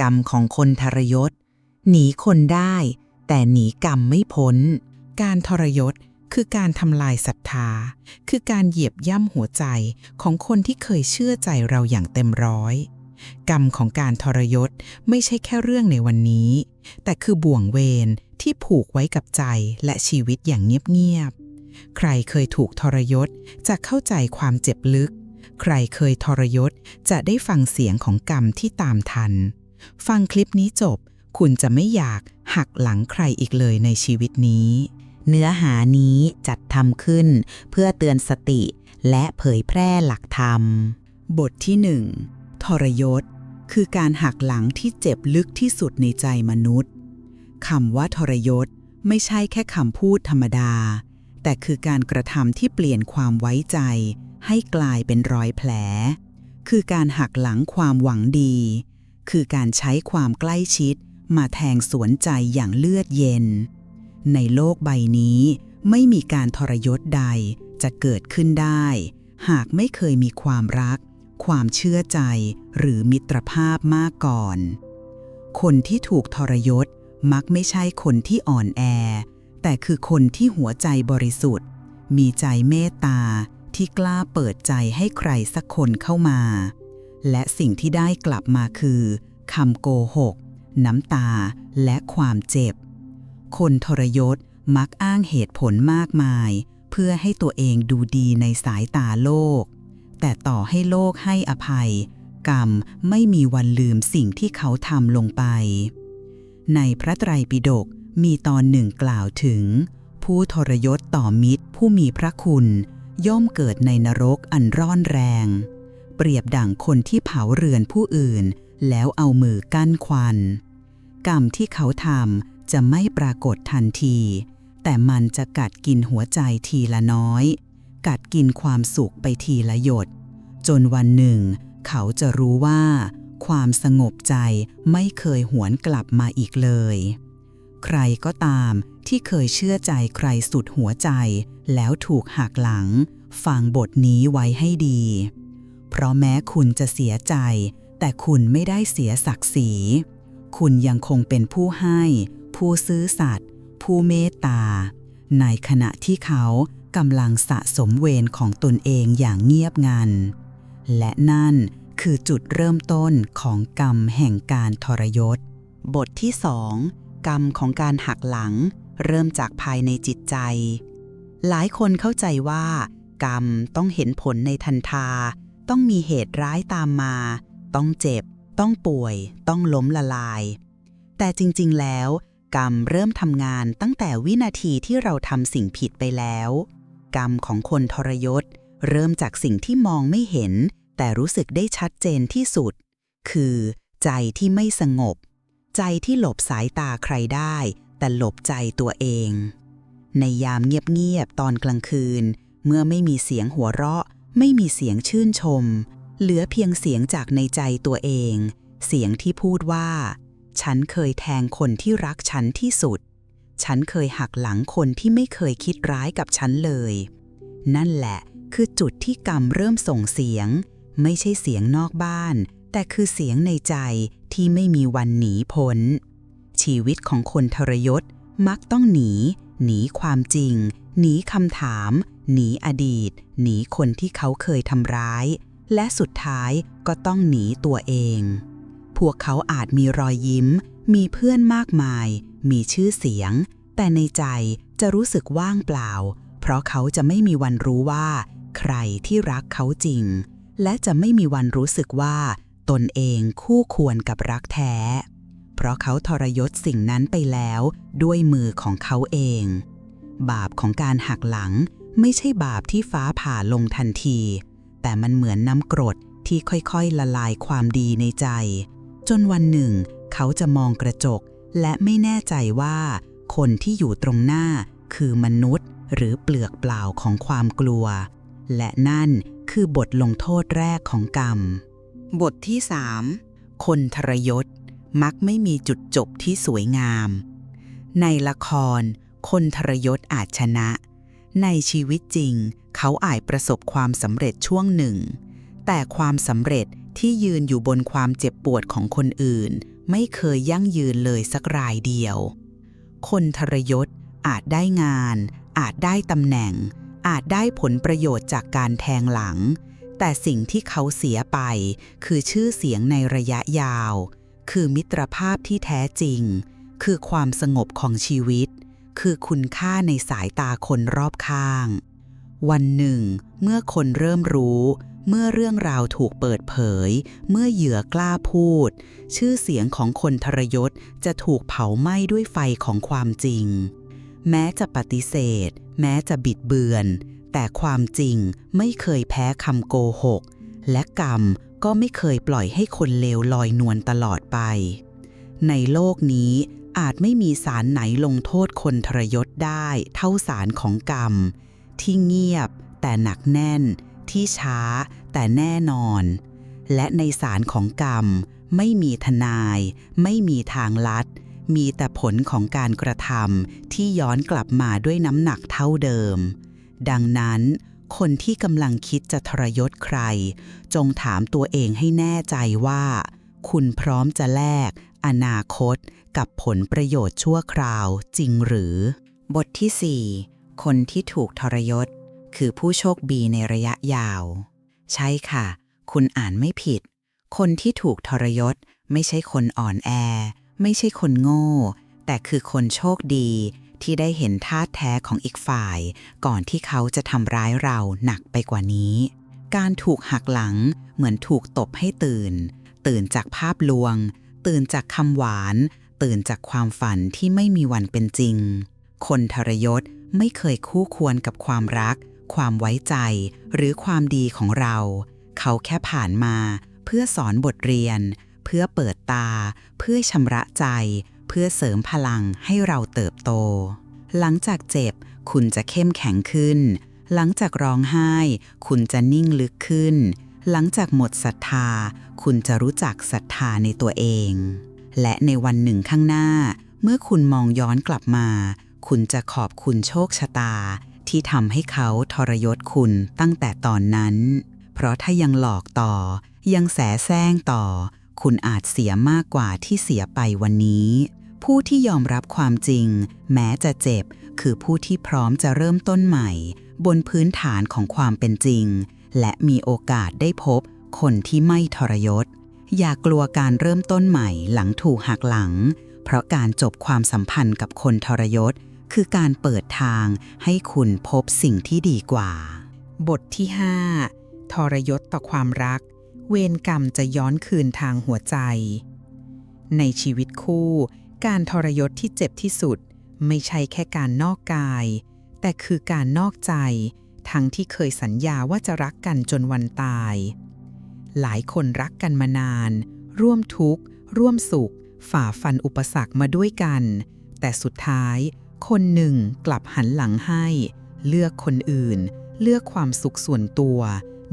กรรมของคนทรยศ หนีคนได้ แต่หนีกรรมไม่พ้น การทรยศคือการทำลายศรัทธา คือการเหยียบย่ำหัวใจของคนที่เคยเชื่อใจเราอย่างเต็มร้อย กรรมของการทรยศไม่ใช่แค่เรื่องในวันนี้ แต่คือบ่วงเวรที่ผูกไว้กับใจและชีวิตอย่างเงียบๆ ใครเคยถูกทรยศจะเข้าใจความเจ็บลึก ใครเคยทรยศจะได้ฟังเสียงของกรรมที่ตามทัน ฟังคลิปนี้จบ คุณจะไม่อยากหักหลังใครอีกเลยในชีวิตนี้ เนื้อหานี้จัดทำขึ้น เพื่อเตือนสติ และเผยแพร่หลักธรรม บทที่หนึ่งทรยศ คือการหักหลังที่เจ็บลึกที่สุดในใจมนุษย์คำว่าทรยศไม่ใช่แค่คำพูดธรรมดา แต่คือการกระทำที่เปลี่ยนความไว้ใจ ให้กลายเป็นรอยแผล คือการหักหลังความหวังดี คือการใช้ความใกล้ชิด มาแทงสวนใจอย่างเลือดเย็น ในโลกใบนี้ ไม่มีการทรยศใดจะเกิดขึ้นได้ หากไม่เคยมีความรัก ความเชื่อใจหรือมิตรภาพมากก่อน คนที่ถูกทรยศมักไม่ใช่คนที่อ่อนแอ แต่คือคนที่หัวใจบริสุทธิ์ มีใจเมตตาที่กล้าเปิดใจให้ใครสักคนเข้ามา และสิ่งที่ได้กลับมาคือคำโกหก น้ำตา และความเจ็บ คนทรยศมักอ้างเหตุผลมากมาย เพื่อให้ตัวเองดูดีในสายตาโลก แต่ต่อให้โลกให้อภัย กรรมไม่มีวันลืมสิ่งที่เขาทำลงไป ในพระไตรปิฎกมีตอนหนึ่งกล่าวถึง ผู้ทรยศต่อมิตรผู้มีพระคุณ ย่อมเกิดในนรกอันร้อนแรง เปรียบดั่งคนที่เผาเรือนผู้อื่น แล้วเอามือกั้นควัน กรรมที่เขาทำจะไม่ปรากฏทันที แต่มันจะกัดกินหัวใจทีละน้อย กัดกินความสุขไปทีละหยด จนวันหนึ่ง เขาจะรู้ว่า ความสงบใจไม่เคยหวนกลับมาอีกเลย ใครก็ตามที่เคยเชื่อใจใครสุดหัวใจ แล้วถูกหักหลัง ฟังบทนี้ไว้ให้ดี เพราะแม้คุณจะเสียใจ แต่คุณไม่ได้เสียศักดิ์ศรี คุณยังคงเป็นผู้ให้ ผู้ซื้อสัตย์ผู้เมตตา ในขณะที่เขากำลังสะสมเวรของตนเองอย่างเงียบงัน และนั่นคือจุดเริ่มต้นของกรรมแห่งการทรยศ บทที่สองกรรมของการหักหลัง เริ่มจากภายในจิตใจ หลายคนเข้าใจว่า กรรมต้องเห็นผลในทันทา ต้องมีเหตุร้ายตามมา ต้องเจ็บ ต้องป่วย ต้องล้มละลาย แต่จริงๆ แล้ว กรรมเริ่มทำงานตั้งแต่วินาทีที่เราทำสิ่งผิดไปแล้ว กรรมของคนทรยศ เริ่มจากสิ่งที่มองไม่เห็น แต่รู้สึกได้ชัดเจนที่สุด คือ ใจที่ไม่สงบ ใจที่หลบสายตาใครได้ แต่หลบใจตัวเอง ในยามเงียบๆตอนกลางคืน เมื่อไม่มีเสียงหัวเราะ ไม่มีเสียงชื่นชม เหลือเพียงเสียงจากในใจตัวเอง เสียงที่พูดว่า ฉันเคยแทงคนที่รักฉันที่สุด ฉันเคยหักหลังคนที่ไม่เคยคิดร้ายกับฉันเลย นั่นแหละคือจุดที่กรรมเริ่มส่งเสียง ไม่ใช่เสียงนอกบ้าน แต่คือเสียงในใจที่ไม่มีวันหนีพ้น ชีวิตของคนทรยศมักต้องหนี หนีความจริง หนีคำถาม หนีอดีต หนีคนที่เขาเคยทำร้าย และสุดท้ายก็ต้องหนีตัวเอง พวกเขาอาจมีรอยยิ้ม มีเพื่อนมากมาย มีชื่อเสียง แต่ในใจจะรู้สึกว่างเปล่า เพราะเขาจะไม่มีวันรู้ว่า ใครที่รักเขาจริง และจะไม่มีวันรู้สึกว่า ตนเองคู่ควรกับรักแท้ เพราะเขาทรยศสิ่งนั้นไปแล้วด้วยมือของเขาเอง บาปของการหักหลังไม่ใช่บาปที่ฟ้าผ่าลงทันที แต่มันเหมือนน้ำกรดที่ค่อยๆ ละลายความดีในใจ จนวันหนึ่ง เขาจะมองกระจก และไม่แน่ใจว่า คนที่อยู่ตรงหน้าคือมนุษย์ หรือเปลือกเปล่าของความกลัว และนั่นคือบทลงโทษแรกของกรรม บทที่3คนทรยศ มักไม่มีจุดจบที่สวยงาม ในละคร คนทรยศอาจชนะ ในชีวิตจริง เขาอาจประสบความสำเร็จช่วงหนึ่ง แต่ความสำเร็จที่ยืนอยู่บนความเจ็บปวดของคนอื่น ไม่เคยยั่งยืนเลยสักรายเดียว คนทรยศอาจได้งาน อาจได้ตำแหน่ง อาจได้ผลประโยชน์จากการแทงหลัง แต่สิ่งที่เขาเสียไป คือชื่อเสียงในระยะยาว คือมิตรภาพที่แท้จริง คือความสงบของชีวิต คือคุณค่าในสายตาคนรอบข้าง วันหนึ่ง เมื่อคนเริ่มรู้ เมื่อเรื่องราวถูกเปิดเผย เมื่อเหยื่อกล้าพูด ชื่อเสียงของคนทรยศจะถูกเผาไหม้ด้วยไฟของความจริง แม้จะปฏิเสธ แม้จะบิดเบือน แต่ความจริงไม่เคยแพ้คำโกหก และกรรมก็ไม่เคยปล่อยให้คนเลวลอยนวลตลอดไป ในโลกนี้ อาจไม่มีศาลไหนลงโทษคนทรยศได้เท่าศาลของกรรม ที่เงียบแต่หนักแน่น ที่ช้าแต่แน่นอน และในศาลของกรรม ไม่มีทนาย ไม่มีทางลัด มีแต่ผลของการกระทำที่ย้อนกลับมาด้วยน้ำหนักเท่าเดิม ดังนั้น คนที่กำลังคิดจะทรยศใคร จงถามตัวเองให้แน่ใจว่า คุณพร้อมจะแลก อนาคต กับผลประโยชน์ชั่วคราวจริงหรือ บทที่ 4 คนที่ถูกทรยศ คือผู้โชคดีในระยะยาว ใช่ค่ะ คุณอ่านไม่ผิด คนที่ถูกทรยศ ไม่ใช่คนอ่อนแอ ไม่ใช่คนโง่ แต่คือคนโชคดีที่ได้เห็นท่าแท้ของอีกฝ่าย ก่อนที่เขาจะทำร้ายเราหนักไปกว่านี้ การถูกหักหลังเหมือนถูกตบให้ตื่น ตื่นจากภาพลวง ตื่นจากคำหวาน ตื่นจากความฝันที่ไม่มีวันเป็นจริง คนทรยศไม่เคยคู่ควรกับความรัก ความไว้ใจ หรือความดีของเรา เขาแค่ผ่านมา เพื่อสอนบทเรียน เพื่อเปิดตา เพื่อชำระใจ เพื่อเสริมพลังให้เราเติบโต หลังจากเจ็บ คุณจะเข้มแข็งขึ้น หลังจากร้องไห้ คุณจะนิ่งลึกขึ้น หลังจากหมดศรัทธา คุณจะรู้จักศรัทธาในตัวเอง และในวันหนึ่งข้างหน้า เมื่อคุณมองย้อนกลับมา คุณจะขอบคุณโชคชะตา ที่ทำให้เขาทรยศคุณตั้งแต่ตอนนั้น เพราะถ้ายังหลอกต่อ ยังแสแสร้งต่อ คุณอาจเสียมากกว่าที่เสียไปวันนี้ ผู้ที่ยอมรับความจริง แม้จะเจ็บ คือผู้ที่พร้อมจะเริ่มต้นใหม่ บนพื้นฐานของความเป็นจริง และมีโอกาสได้พบคนที่ไม่ทรยศ อย่ากลัวการเริ่มต้นใหม่หลังถูกหักหลัง เพราะการจบความสัมพันธ์กับคนทรยศ คือการเปิดทางให้คุณพบสิ่งที่ดีกว่า บทที่ 5 ทรยศต่อความรัก เวรกรรมจะย้อนคืนทางหัวใจ ในชีวิตคู่ การทรยศที่เจ็บที่สุด ไม่ใช่แค่การนอกกาย แต่คือการนอกใจ ทั้งที่เคยสัญญาว่าจะรักกันจนวันตาย หลายคนรักกันมานาน ร่วมทุกข์ ร่วมสุข ฝ่าฟันอุปสรรคมาด้วยกัน แต่สุดท้าย คนหนึ่งกลับหันหลังให้ เลือกคนอื่น เลือกความสุขส่วนตัว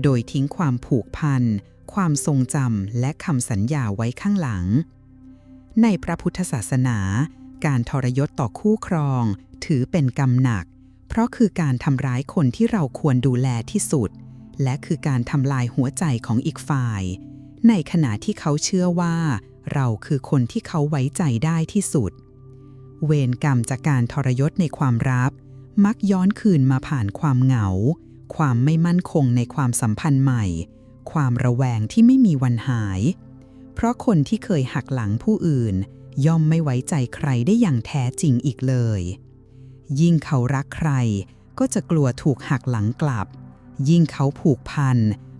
โดยทิ้งความผูกพัน ความทรงจำและคำสัญญาไว้ข้างหลัง ในพระพุทธศาสนา การทรยศต่อคู่ครอง ถือเป็นกรรมหนัก เพราะคือการทำร้ายคนที่เราควรดูแลที่สุด และคือการทำลายหัวใจของอีกฝ่าย ในขณะที่เขาเชื่อว่า เราคือคนที่เขาไว้ใจได้ที่สุด เวรกรรมจากการทรยศในความรัก มักย้อนคืนมาผ่านความเหงา ความไม่มั่นคงในความสัมพันธ์ใหม่ ความระแวงที่ไม่มีวันหาย เพราะคนที่เคยหักหลังผู้อื่น ย่อมไม่ไว้ใจใครได้อย่างแท้จริงอีกเลย ยิ่งเขารักใคร ก็จะกลัวถูกหักหลังกลับ ยิ่งเขาผูกพัน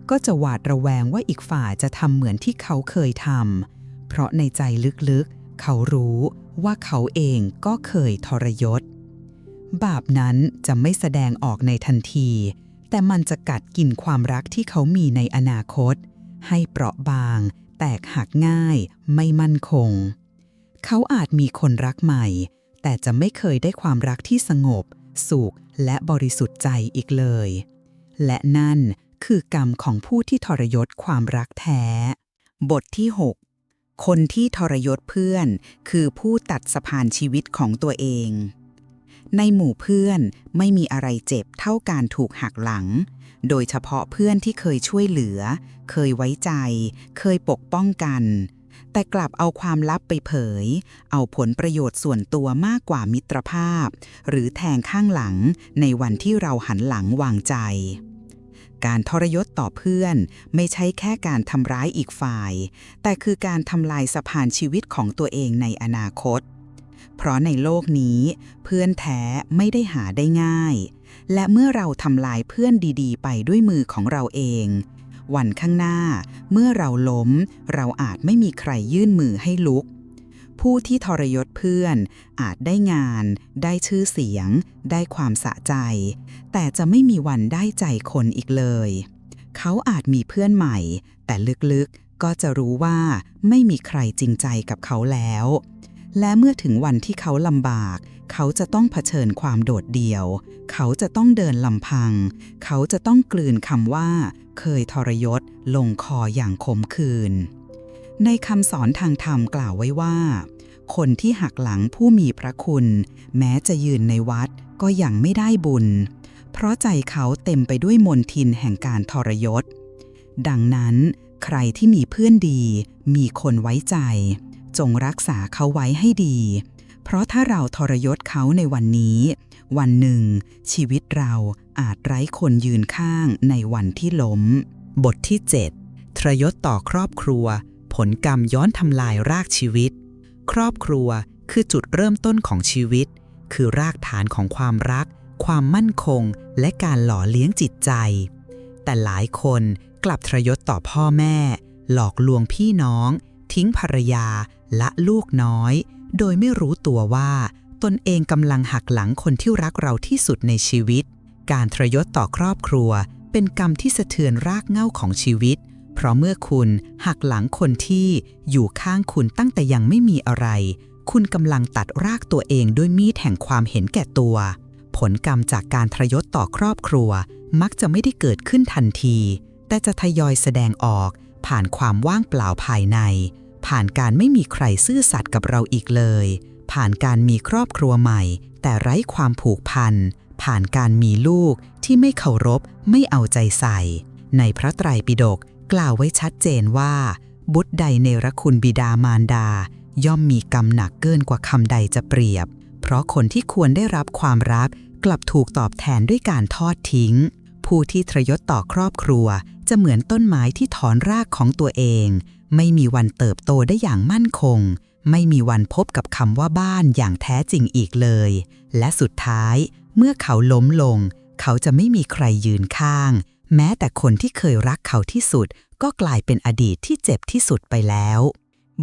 ก็จะหวาดระแวงว่าอีกฝ่ายจะทำเหมือนที่เขาเคยทำเพราะในใจลึกๆ เขารู้ว่าเขาเองก็เคยทรยศ บาปนั้นจะไม่แสดงออกในทันที แต่มันจะกัดกินความรักที่เขามีในอนาคต ให้เปราะบาง แตกหักง่าย ไม่มั่นคง เขาอาจมีคนรักใหม่ แต่จะไม่เคยได้ความรักที่สงบ สุขและบริสุทธิ์ใจอีกเลย และนั่นคือกรรมของผู้ที่ทรยศความรักแท้ บทที่ 6 คนที่ทรยศเพื่อน คือผู้ตัดสะพานชีวิตของตัวเอง ในหมู่เพื่อนไม่มีอะไรเจ็บเท่าการถูกหักหลัง โดยเฉพาะเพื่อนที่เคยช่วยเหลือ เคยไว้ใจ เคยปกป้องกัน แต่กลับเอาความลับไปเผย เอาผลประโยชน์ส่วนตัวมากกว่ามิตรภาพ หรือแทงข้างหลังในวันที่เราหันหลังวางใจ การทรยศต่อเพื่อน ไม่ใช่แค่การทำร้ายอีกฝ่าย แต่คือการทำลายสะพานชีวิตของตัวเองในอนาคต เพราะในโลกนี้ เพื่อนแท้ไม่ได้หาได้ง่าย และเมื่อเราทำลายเพื่อนดีๆ ไปด้วยมือของเราเอง วันข้างหน้า เมื่อเราล้ม เราอาจไม่มีใครยื่นมือให้ลุก ผู้ที่ทรยศเพื่อน อาจได้งาน ได้ชื่อเสียง ได้ความสะใจ แต่จะไม่มีวันได้ใจคนอีกเลย เขาอาจมีเพื่อนใหม่ แต่ลึกๆก็จะรู้ว่าไม่มีใครจริงใจกับเขาแล้ว และเมื่อถึงวันที่เขาลำบาก เขาจะต้องเผชิญความโดดเดี่ยว เขาจะต้องเดินลำพัง เขาจะต้องกลืนคำว่า เคยทรยศ ลงคออย่างขมขื่นในคำสอนทางธรรมกล่าวไว้ว่า คนที่หักหลังผู้มีพระคุณ แม้จะยืนในวัดก็ยังไม่ได้บุญ เพราะใจเขาเต็มไปด้วยมนทินแห่งการทรยศ ดังนั้น ใครที่มีเพื่อนดี มีคนไว้ใจ จงรักษาเขาไว้ให้ดี เพราะถ้าเราทรยศเขาในวันนี้ วันหนึ่ง ชีวิตเราอาจไร้คนยืนข้างในวันที่ล้ม บทที่ 7 ทรยศต่อครอบครัว ผลกรรมย้อนทำลายรากชีวิต ครอบครัวคือจุดเริ่มต้นของชีวิต คือรากฐานของความรัก ความมั่นคง และการหล่อเลี้ยงจิตใจ แต่หลายคนกลับทรยศต่อพ่อแม่ หลอกลวงพี่น้อง ทิ้งภรรยา ละลูกน้อย โดยไม่รู้ตัวว่า ตนเองกำลังหักหลังคนที่รักเราที่สุดในชีวิต การทรยศต่อครอบครัว เป็นกรรมที่สะเทือนรากเหง้าของชีวิต เพราะเมื่อคุณหักหลังคนที่อยู่ข้างคุณตั้งแต่ยังไม่มีอะไร คุณกำลังตัดรากตัวเองด้วยมีดแห่งความเห็นแก่ตัว ผลกรรมจากการทรยศต่อครอบครัว มักจะไม่ได้เกิดขึ้นทันที แต่จะทยอยแสดงออกผ่านความว่างเปล่าภายใน ผ่านการไม่มีใครซื่อสัตย์กับเราอีกเลย ผ่านการมีครอบครัวใหม่ แต่ไร้ความผูกพัน ผ่านการมีลูกที่ไม่เคารพ ไม่เอาใจใส่ ในพระไตรปิฎกกล่าวไว้ชัดเจนว่า บุตรใดเนรคุณบิดามารดา ย่อมมีกรรมหนักเกินกว่าคำใดจะเปรียบ เพราะคนที่ควรได้รับความรักกลับถูกตอบแทนด้วยการทอดทิ้ง ผู้ที่ทรยศต่อครอบครัว จะเหมือนต้นไม้ที่ถอนรากของตัวเอง ไม่มีวันเติบโตได้อย่างมั่นคง ไม่มีวันพบกับคำว่าบ้านอย่างแท้จริงอีกเลย และสุดท้าย เมื่อเขาล้มลง เขาจะไม่มีใครยืนข้าง แม้แต่คนที่เคยรักเขาที่สุด ก็กลายเป็นอดีตที่เจ็บที่สุดไปแล้ว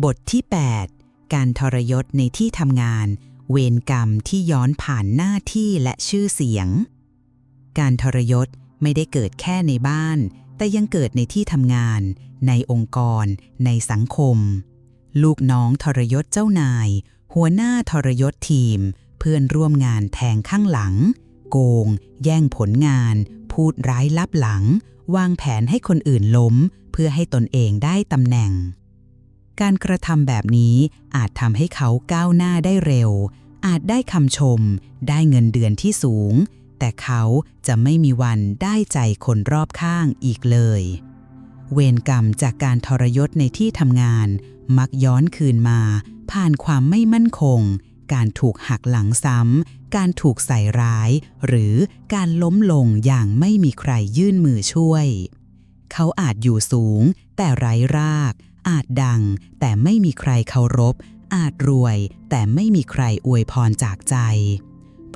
บทที่ 8 การทรยศในที่ทำงาน เวรกรรมที่ย้อนผ่านหน้าที่และชื่อเสียง การทรยศไม่ได้เกิดแค่ในบ้าน แต่ยังเกิดในที่ทำงาน ในองค์กร ในสังคม ลูกน้องทรยศเจ้านาย หัวหน้าทรยศทีม เพื่อนร่วมงานแทงข้างหลัง โกง แย่งผลงาน พูดร้ายลับหลัง วางแผนให้คนอื่นล้ม เพื่อให้ตนเองได้ตำแหน่ง การกระทำแบบนี้อาจทำให้เขาก้าวหน้าได้เร็ว อาจได้คำชม ได้เงินเดือนที่สูง แต่เขาจะไม่มีวันได้ใจคนรอบข้างอีกเลย เวรกรรมจากการทรยศในที่ทำงาน มักย้อนคืนมา ผ่านความไม่มั่นคง การถูกหักหลังซ้ำ การถูกใส่ร้าย หรือการล้มลงอย่างไม่มีใครยื่นมือช่วย เขาอาจอยู่สูง แต่ไร้ราก อาจดัง แต่ไม่มีใครเคารพ อาจรวย แต่ไม่มีใครอวยพรจากใจ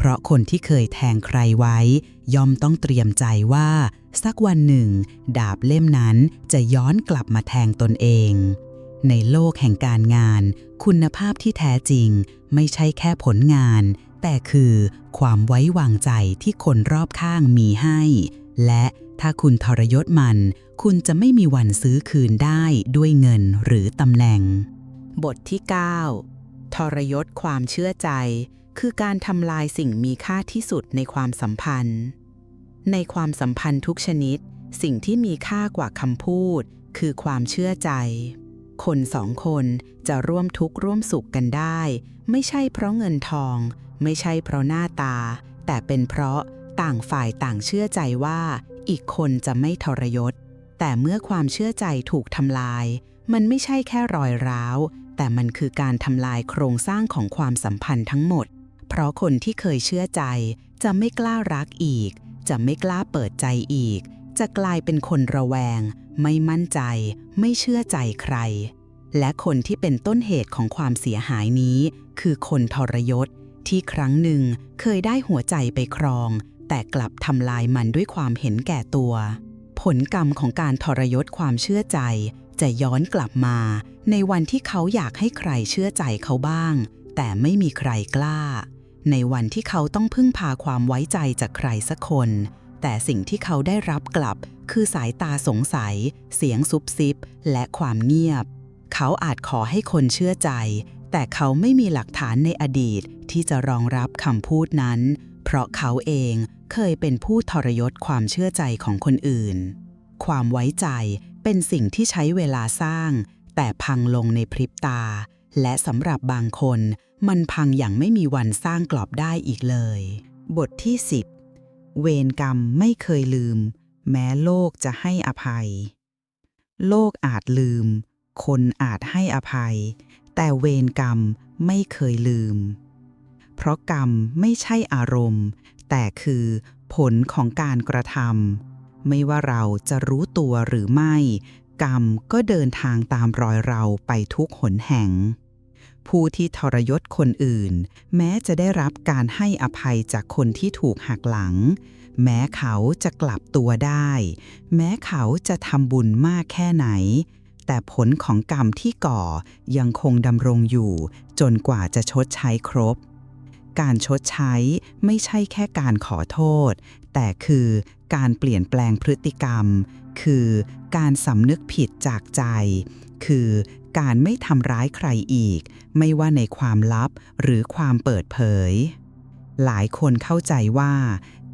เพราะคนที่เคยแทงใครไว้ ย่อมต้องเตรียมใจว่า สักวันหนึ่ง ดาบเล่มนั้นจะย้อนกลับมาแทงตนเอง ในโลกแห่งการงาน คุณภาพที่แท้จริง ไม่ใช่แค่ผลงาน แต่คือความไว้วางใจที่คนรอบข้างมีให้ และถ้าคุณทรยศมัน คุณจะไม่มีวันซื้อคืนได้ด้วยเงินหรือตำแหน่ง บทที่ 9 ทรยศความเชื่อใจ คือการทำลายสิ่งมีค่าที่สุดในความสัมพันธ์ ในความสัมพันธ์ทุกชนิด สิ่งที่มีค่ากว่าคำพูด คือความเชื่อใจ คนสองคนจะร่วมทุกข์ร่วมสุขกันได้ ไม่ใช่เพราะเงินทอง ไม่ใช่เพราะหน้าตา แต่เป็นเพราะต่างฝ่ายต่างเชื่อใจว่า อีกคนจะไม่ทรยศ แต่เมื่อความเชื่อใจถูกทำลาย มันไม่ใช่แค่รอยร้าว แต่มันคือการทำลายโครงสร้างของความสัมพันธ์ทั้งหมด เพราะคนที่เคยเชื่อใจ จะไม่กล้ารักอีก จะไม่กล้าเปิดใจอีก จะกลายเป็นคนระแวง ไม่มั่นใจ ไม่เชื่อใจใคร และคนที่เป็นต้นเหตุของความเสียหายนี้ คือคนทรยศ ที่ครั้งหนึ่งเคยได้หัวใจไปครอง แต่กลับทำลายมันด้วยความเห็นแก่ตัว ผลกรรมของการทรยศความเชื่อใจ จะย้อนกลับมา ในวันที่เขาอยากให้ใครเชื่อใจเขาบ้างแต่ไม่มีใครกล้า ในวันที่เขาต้องพึ่งพาความไว้ใจจากใครสักคน แต่สิ่งที่เขาได้รับกลับ คือสายตาสงสัย เสียงซุบซิบ และความเงียบ เขาอาจขอให้คนเชื่อใจ แต่เขาไม่มีหลักฐานในอดีตที่จะรองรับคำพูดนั้น เพราะเขาเองเคยเป็นผู้ทรยศความเชื่อใจของคนอื่น ความไว้ใจเป็นสิ่งที่ใช้เวลาสร้าง แต่พังลงในพริบตา และสำหรับบางคน มันพังอย่างไม่มีวันสร้างกรอบได้อีกเลย บทที่ 10 เวรกรรมไม่เคยลืม แม้โลกจะให้อภัย โลกอาจลืม คนอาจให้อภัย แต่เวรกรรมไม่เคยลืม เพราะกรรมไม่ใช่อารมณ์ แต่คือผลของการกระทำไม่ว่าเราจะรู้ตัวหรือไม่ กรรมก็เดินทางตามรอยเราไปทุกหนแห่ง ผู้ที่ทรยศคนอื่น แม้จะได้รับการให้อภัยจากคนที่ถูกหักหลัง แม้เขาจะกลับตัวได้ แม้เขาจะทำบุญมากแค่ไหน แต่ผลของกรรมที่ก่อยังคงดำรงอยู่ จนกว่าจะชดใช้ครบ การชดใช้ไม่ใช่แค่การขอโทษ แต่คือการเปลี่ยนแปลงพฤติกรรม คือการสำนึกผิดจากใจ คือ การไม่ทำร้ายใครอีก ไม่ว่าในความลับหรือความเปิดเผย หลายคนเข้าใจว่า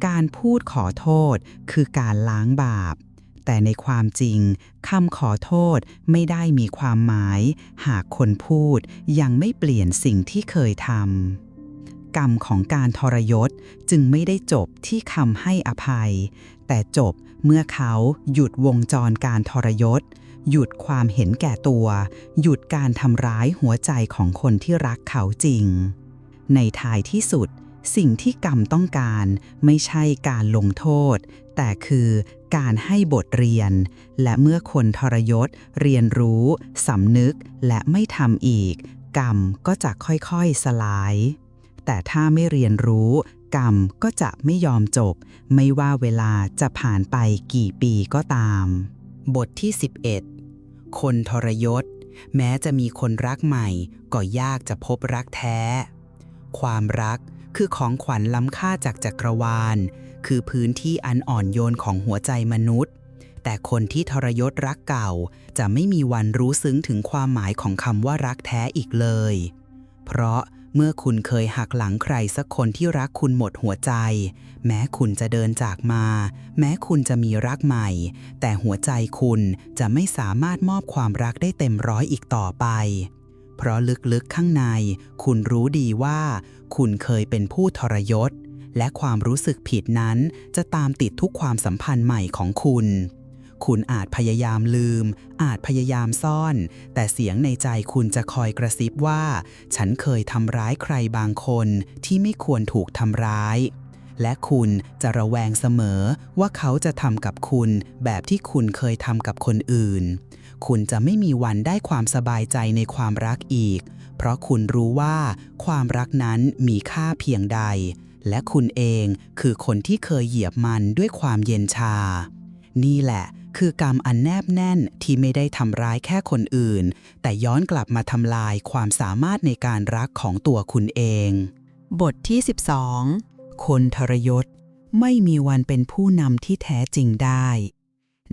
การพูดขอโทษคือการล้างบาป แต่ในความจริงคำขอโทษไม่ได้มีความหมาย หากคนพูดยังไม่เปลี่ยนสิ่งที่เคยทำกรรมของการทรยศจึงไม่ได้จบที่คำให้อภัย แต่จบเมื่อเขาหยุดวงจรการทรยศ หยุดความเห็นแก่ตัว หยุดการทำร้ายหัวใจของคนที่รักเขาจริง ในท้ายที่สุด สิ่งที่กรรมต้องการไม่ใช่การลงโทษ แต่คือการให้บทเรียน และเมื่อคนทรยศ เรียนรู้สำนึกและไม่ทำอีก กรรมก็จะค่อยๆสลาย แต่ถ้าไม่เรียนรู้กรรมก็จะไม่ยอมจบ ไม่ว่าเวลาจะผ่านไปกี่ปีก็ตาม บทที่ 11 คนทรยศ แม้จะมีคนรักใหม่ ก็ยากจะพบรักแท้ ความรักคือของขวัญล้ำค่าจากจักรวาล คือพื้นที่อันอ่อนโยนของหัวใจมนุษย์ แต่คนที่ทรยศรักเก่า จะไม่มีวันรู้ซึ้งถึงความหมายของคำว่ารักแท้อีกเลย เพราะ เมื่อคุณเคยหักหลังใครสักคนที่รักคุณหมดหัวใจ แม้คุณจะเดินจากมา แม้คุณจะมีรักใหม่ แต่หัวใจคุณจะไม่สามารถมอบความรักได้เต็มร้อยอีกต่อไป เพราะลึกๆข้างใน คุณรู้ดีว่า คุณเคยเป็นผู้ทรยศ และความรู้สึกผิดนั้นจะตามติดทุกความสัมพันธ์ใหม่ของคุณ คุณอาจพยายามลืม อาจพยายามซ่อน แต่เสียงในใจคุณจะคอยกระซิบว่า ฉันเคยทำร้ายใครบางคนที่ไม่ควรถูกทำร้าย และคุณจะระแวงเสมอว่าเขาจะทำกับคุณแบบที่คุณเคยทำกับคนอื่น คุณจะไม่มีวันได้ความสบายใจในความรักอีก เพราะคุณรู้ว่าความรักนั้นมีค่าเพียงใด และคุณเองคือคนที่เคยเหยียบมันด้วยความเย็นชา นี่แหละ คือกรรมอันแนบแน่นที่ไม่ได้ทำร้ายแค่คนอื่น แต่ย้อนกลับมาทำลายความสามารถในการรักของตัวคุณเอง บทที่ 12 คนทรยศ ไม่มีวันเป็นผู้นำที่แท้จริงได้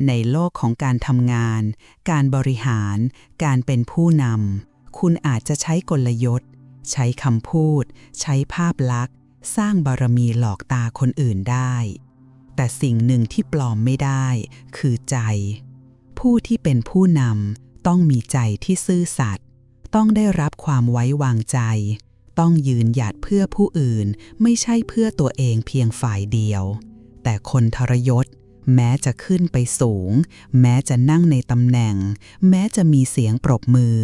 ในโลกของการทำงาน การบริหาร การเป็นผู้นำคุณอาจจะใช้กลยศใช้คำพูด ใช้ภาพลักษณ์ สร้างบารมีหลอกตาคนอื่นได้ แต่สิ่งหนึ่งที่ปลอมไม่ได้ คือใจ ผู้ที่เป็นผู้นำต้องมีใจที่ซื่อสัตย์ต้องได้รับความไว้วางใจ ต้องยืนหยัดเพื่อผู้อื่นไม่ใช่เพื่อตัวเองเพียงฝ่ายเดียว แต่คนทรยศ แม้จะขึ้นไปสูง แม้จะนั่งในตำแหน่ง แม้จะมีเสียงปรบมือ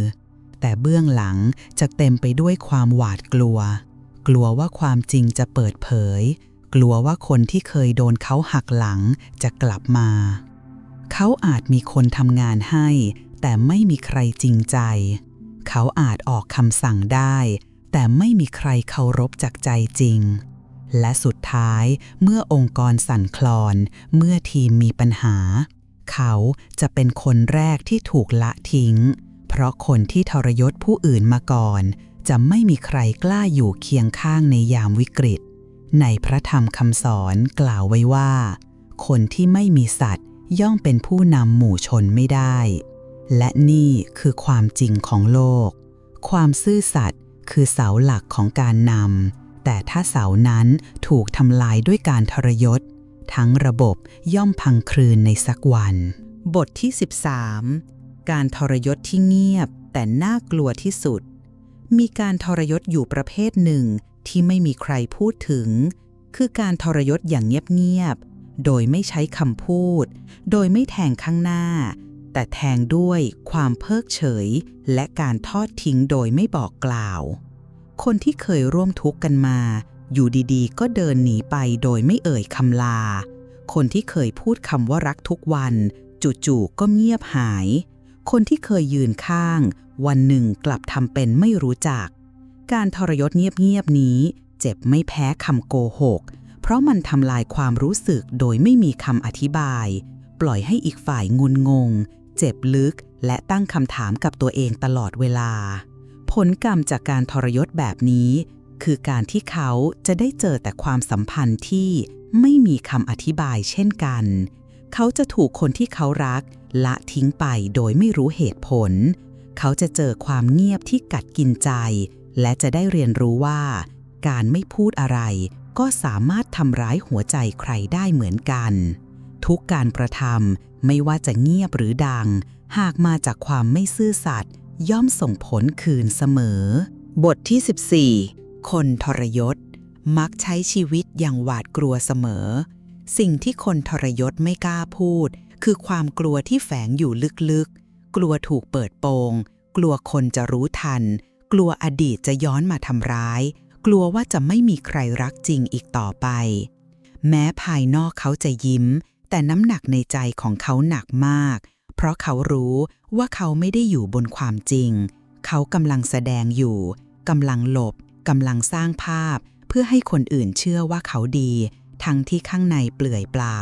แต่เบื้องหลังจะเต็มไปด้วยความหวาดกลัว กลัวว่าความจริงจะเปิดเผย กลัวว่าคนที่เคยโดนเขาหักหลังจะกลับมา เขาอาจมีคนทำงานให้ แต่ไม่มีใครจริงใจ เขาอาจออกคำสั่งได้ แต่ไม่มีใครเคารพจากใจจริง และสุดท้ายเมื่อองค์กรสั่นคลอน เมื่อทีมมีปัญหา เขาจะเป็นคนแรกที่ถูกละทิ้ง เพราะคนที่ทรยศผู้อื่นมาก่อน จะไม่มีใครกล้าอยู่เคียงข้างในยามวิกฤต ในพระธรรมคำสอนกล่าวไว้ว่า คนที่ไม่มีสัตว์ย่อมเป็นผู้นำหมู่ชนไม่ได้ และนี่คือความจริงของโลก ความซื่อสัตย์คือเสาหลักของการนำ แต่ถ้าเสานั้นถูกทำลายด้วยการทรยศ ทั้งระบบย่อมพังคลืนในสักวัน บทที่ 13 การทรยศที่เงียบแต่น่ากลัวที่สุด มีการทรยศอยู่ประเภทหนึ่ง ที่ไม่มีใครพูดถึง คือการทรยศอย่างเงียบๆ โดยไม่ใช้คำพูด โดยไม่แทงข้างหน้า แต่แทงด้วยความเพิกเฉย และการทอดทิ้งโดยไม่บอกกล่าว คนที่เคยร่วมทุกข์กันมา อยู่ดีๆ ก็เดินหนีไปโดยไม่เอ่ยคำลา คนที่เคยพูดคำว่ารักทุกวันจู่ๆก็เงียบหาย คนที่เคยยืนข้าง วันหนึ่งกลับทำเป็นไม่รู้จัก การทรยศเงียบๆนี้ เจ็บไม่แพ้คำโกหก เพราะมันทำลายความรู้สึกโดยไม่มีคำอธิบาย ปล่อยให้อีกฝ่ายงุนงง เจ็บลึกและตั้งคำถามกับตัวเองตลอดเวลา ผลกรรมจากการทรยศแบบนี้ คือการที่เขาจะได้เจอแต่ความสัมพันธ์ที่ไม่มีคำอธิบายเช่นกัน เขาจะถูกคนที่เขารัก ละทิ้งไปโดยไม่รู้เหตุผล เขาจะเจอความเงียบที่กัดกินใจ และจะได้เรียนรู้ว่า การไม่พูดอะไร ก็สามารถทำร้ายหัวใจใครได้เหมือนกัน ทุกการกระทำไม่ว่าจะเงียบหรือดัง หากมาจากความไม่ซื่อสัตย์ย่อมส่งผลคืนเสมอ บทที่ 14 คนทรยศ มักใช้ชีวิตอย่างหวาดกลัวเสมอ สิ่งที่คนทรยศไม่กล้าพูด คือความกลัวที่แฝงอยู่ลึกๆ กลัวถูกเปิดโปง กลัวคนจะรู้ทัน กลัวอดีตจะย้อนมาทำร้าย กลัวว่าจะไม่มีใครรักจริงอีกต่อไป แม้ภายนอกเขาจะยิ้ม แต่น้ำหนักในใจของเขาหนักมาก เพราะเขารู้ว่าเขาไม่ได้อยู่บนความจริง เขากำลังแสดงอยู่กำลังหลบกำลังสร้างภาพ เพื่อให้คนอื่นเชื่อว่าเขาดี ทั้งที่ข้างในเปลื่อยเปล่า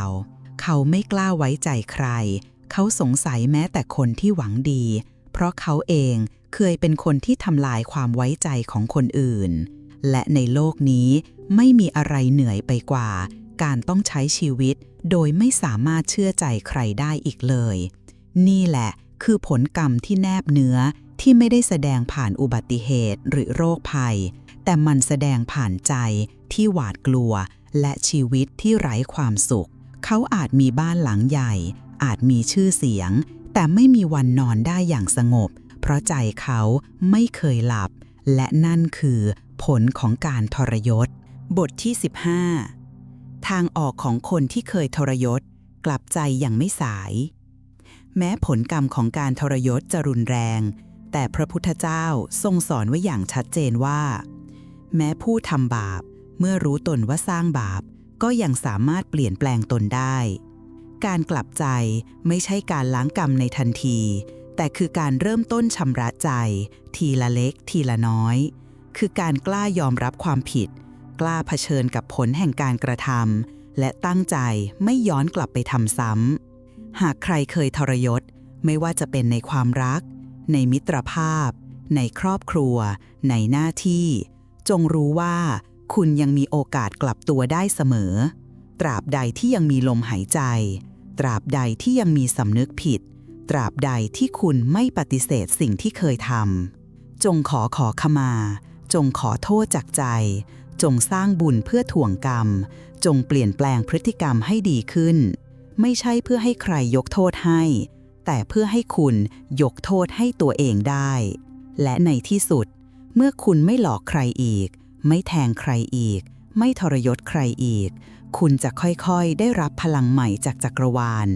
เขาไม่กล้าไว้ใจใคร เขาสงสัยแม้แต่คนที่หวังดี เพราะเขาเองเคยเป็นคนที่ทำลายความไว้ใจของคนอื่น และในโลกนี้ไม่มีอะไรเหนื่อยไปกว่า การต้องใช้ชีวิตโดยไม่สามารถเชื่อใจใครได้อีกเลย นี่แหละคือผลกรรมที่แนบเนื้อที่ไม่ได้แสดงผ่านอุบัติเหตุหรือโรคภัย แต่มันแสดงผ่านใจที่หวาดกลัว และชีวิตที่ไร้ความสุข เขาอาจมีบ้านหลังใหญ่ อาจมีชื่อเสียง แต่ไม่มีวันนอนได้อย่างสงบ เพราะใจเขาไม่เคยหลับ และนั่นคือผลของการทรยศ บทที่ 15 ทางออกของคนที่เคยทรยศ กลับใจอย่างไม่สาย แม้ผลกรรมของการทรยศจะรุนแรง แต่พระพุทธเจ้าทรงสอนไว้อย่างชัดเจนว่า แม้ผู้ทำบาป เมื่อรู้ตนว่าสร้างบาป ก็ยังสามารถเปลี่ยนแปลงตนได้ การกลับใจไม่ใช่การล้างกรรมในทันที แต่คือการเริ่มต้นชำระใจ ทีละเล็ก ทีละน้อย คือการกล้ายอมรับความผิด กล้าเผชิญกับผลแห่งการกระทำและตั้งใจไม่ย้อนกลับไปทำซ้ำหากใครเคยทรยศ ไม่ว่าจะเป็นในความรัก ในมิตรภาพ ในครอบครัว ในหน้าที่ จงรู้ว่า คุณยังมีโอกาสกลับตัวได้เสมอ ตราบใดที่ยังมีลมหายใจ ตราบใดที่ยังมีสำนึกผิด ตราบใดที่คุณไม่ปฏิเสธสิ่งที่เคยทำจงขอขอขมา จงขอโทษจากใจ จงสร้างบุญเพื่อถ่วงกรรม จงเปลี่ยนแปลงพฤติกรรมให้ดีขึ้น ไม่ใช่เพื่อให้ใครยกโทษให้ แต่เพื่อให้คุณยกโทษให้ตัวเองได้ และในที่สุด เมื่อคุณไม่หลอกใครอีก ไม่แทงใครอีก ไม่ทรยศใครอีก คุณจะค่อยๆ ได้รับพลังใหม่จากจักรวาล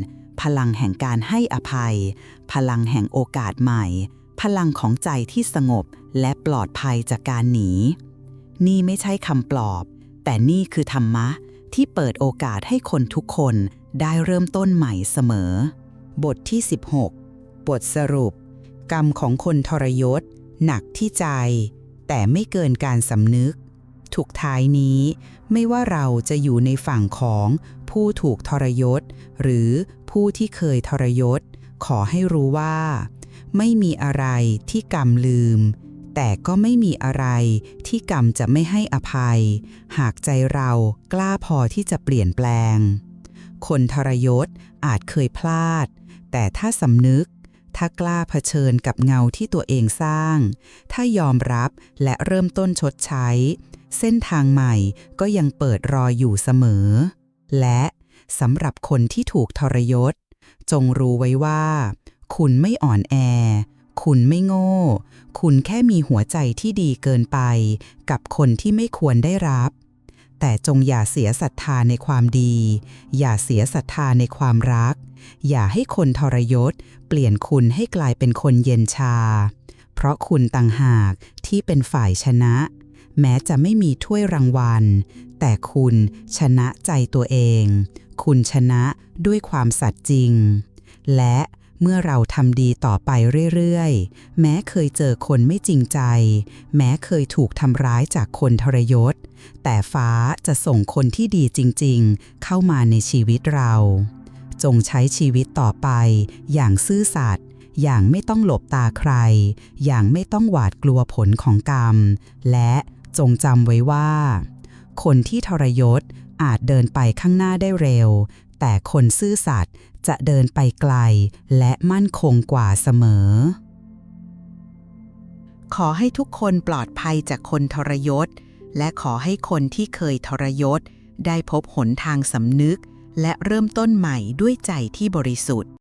พลังแห่งการให้อภัย พลังแห่งโอกาสใหม่ พลังของใจที่สงบและปลอดภัยจากการหนี นี่ไม่ใช่คำปลอบ แต่นี่คือธรรมะที่เปิดโอกาสให้คนทุกคนได้เริ่มต้นใหม่เสมอ บทที่ 16 บทสรุป กรรมของคนทรยศ หนักที่ใจ แต่ไม่เกินการสำนึก ถูกท้ายนี้ ไม่ว่าเราจะอยู่ในฝั่งของผู้ถูกทรยศ หรือผู้ที่เคยทรยศ ขอให้รู้ว่า ไม่มีอะไรที่กรรมลืม แต่ก็ไม่มีอะไรที่กรรมจะไม่ให้อภัย หากใจเรากล้าพอที่จะเปลี่ยนแปลง คนทรยศอาจเคยพลาด แต่ถ้าสำนึก ถ้ากล้าเผชิญกับเงาที่ตัวเองสร้าง ถ้ายอมรับและเริ่มต้นชดใช้ เส้นทางใหม่ก็ยังเปิดรออยู่เสมอ และสำหรับคนที่ถูกทรยศ จงรู้ไว้ว่า คุณไม่อ่อนแอ คุณไม่โง่ คุณแค่มีหัวใจที่ดีเกินไป กับคนที่ไม่ควรได้รับ แต่จงอย่าเสียศรัทธาในความดี อย่าเสียศรัทธาในความรัก อย่าให้คนทรยศ เปลี่ยนคุณให้กลายเป็นคนเย็นชา เพราะคุณต่างหากที่เป็นฝ่ายชนะ แม้จะไม่มีถ้วยรางวัล แต่คุณชนะใจตัวเอง คุณชนะด้วยความสัตย์จริง และเมื่อเราทำดีต่อไปเรื่อยๆ แม้เคยเจอคนไม่จริงใจ แม้เคยถูกทำร้ายจากคนทรยศ แต่ฟ้าจะส่งคนที่ดีจริงๆ เข้ามาในชีวิตเรา จงใช้ชีวิตต่อไป อย่างซื่อสัตย์อย่างไม่ต้องหลบตาใคร อย่างไม่ต้องหวาดกลัวผลของกรรม และจงจำไว้ว่า คนที่ทรยศอาจเดินไปข้างหน้าได้เร็ว แต่คนซื่อสัตย์จะเดินไปไกล และมั่นคงกว่าเสมอ ขอให้ทุกคนปลอดภัยจากคนทรยศ และขอให้คนที่เคยทรยศ ได้พบหนทางสำนึก และเริ่มต้นใหม่ด้วยใจที่บริสุทธิ์